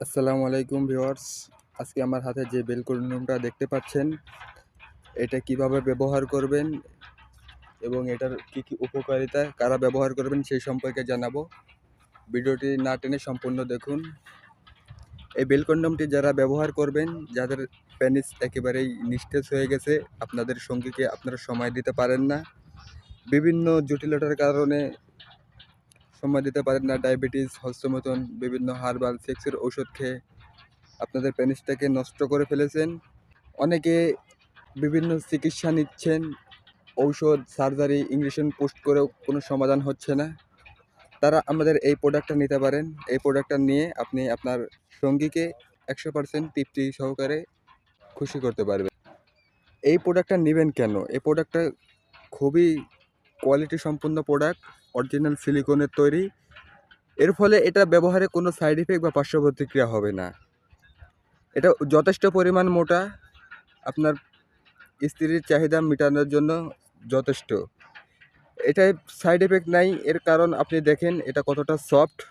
আসসালামু আলাইকুম ভিউয়ার্স। আজকে আমার হাতে যে বেলকনিয়মটা দেখতে পাচ্ছেন, এটা কীভাবে ব্যবহার করবেন এবং এটার কি কি উপকারিতা, কারা ব্যবহার করবেন সেই সম্পর্কে জানাব। ভিডিওটি না টেনে সম্পূর্ণ দেখুন। এই বেলকন্ডমটি যারা ব্যবহার করবেন, যাদের প্যানিস একেবারেই নিস্তেজ হয়ে গেছে, আপনাদের সঙ্গীকে আপনারা সময় দিতে পারেন না। বিভিন্ন জটিলতার কারণে সময় দিতে পারেন না, ডায়াবেটিস হস্তমতন বিভিন্ন হার্বাল, সেক্সের ওষুধ খেয়ে আপনাদের পেনিসটাকে নষ্ট করে ফেলেছেন। অনেকে বিভিন্ন চিকিৎসা নিচ্ছেন, ঔষধ, সার্জারি, ইঞ্জেকশন, পোস্ট করেও কোনো সমাধান হচ্ছে না। তারা আমাদের এই প্রোডাক্টটা নিতে পারেন। এই প্রোডাক্টটা নিয়ে আপনি আপনার সঙ্গীকে একশো পার্সেন্ট তৃপ্তি সহকারে খুশি করতে পারবেন। এই প্রোডাক্টটা নেবেন কেন? এই প্রোডাক্টটা খুবই কোয়ালিটি সম্পন্ন প্রোডাক্ট, অরিজিনাল সিলিকনের তৈরি। এর ফলে এটা ব্যবহারে কোনো সাইড ইফেক্ট বা পার্শ্ব প্রতিক্রিয়া হবে না। এটা যথেষ্ট পরিমাণ মোটা। আপনার স্ত্রীর চাহিদা মেটানোর জন্য যথেষ্ট। এটায় সাইড এফেক্ট নাই, এর কারণ আপনি দেখেন এটা কতটা সফট।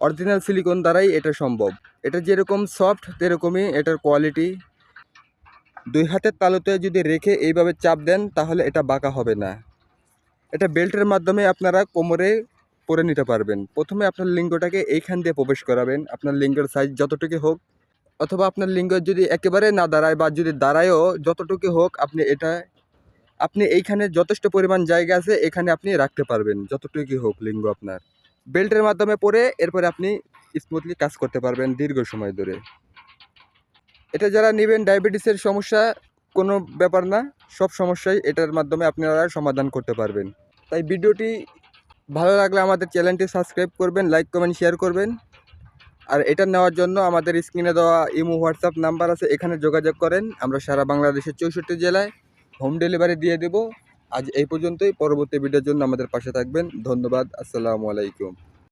অরিজিনাল সিলিকন দ্বারাই এটা সম্ভব। এটা যেরকম সফট সেরকমই এটার কোয়ালিটি। দুই হাতের তালুতে যদি রেখে এইভাবে চাপ দেন, তাহলে এটা বাঁকা হবে না। এটা বেল্টের মাধ্যমে আপনারা কোমরে পরে নিতে পারবেন। প্রথমে আপনার লিঙ্গটাকে এইখান দিয়ে প্রবেশ করাবেন। আপনার লিঙ্গের সাইজ যতটুকু হোক, অথবা আপনার লিঙ্গ যদি একেবারে না দাঁড়ায় বা যদি দাঁড়ায়ও যতটুকু হোক, আপনি এটা, আপনি এইখানে যথেষ্ট পরিমাণ জায়গা আছে, এখানে আপনি রাখতে পারবেন যতটুকু হোক লিঙ্গ আপনার। বেল্টের মাধ্যমে পরে এরপরে আপনি স্মুথলি কাজ করতে পারবেন দীর্ঘ সময় ধরে। এটা যারা নেবেন ডায়াবেটিসের সমস্যা, কোনো ব্যাপার না, সব সমস্যাই এটার মাধ্যমে আপনারা সমাধান করতে পারবেন। তাই ভিডিওটি ভালো লাগলে আমাদের চ্যানেলটি সাবস্ক্রাইব করবেন, লাইক, কমেন্ট, শেয়ার করবেন। আর এটা নেওয়ার জন্য আমাদের স্ক্রিনে দেওয়া ইমো, হোয়াটসঅ্যাপ নাম্বার আছে, এখানে যোগাযোগ করেন। আমরা সারা বাংলাদেশের চৌষট্টি জেলায় হোম ডেলিভারি দিয়ে দেব। আজ এই পর্যন্তই, পরবর্তী ভিডিওর জন্য আমাদের পাশে থাকবেন। ধন্যবাদ, আসসালামু আলাইকুম।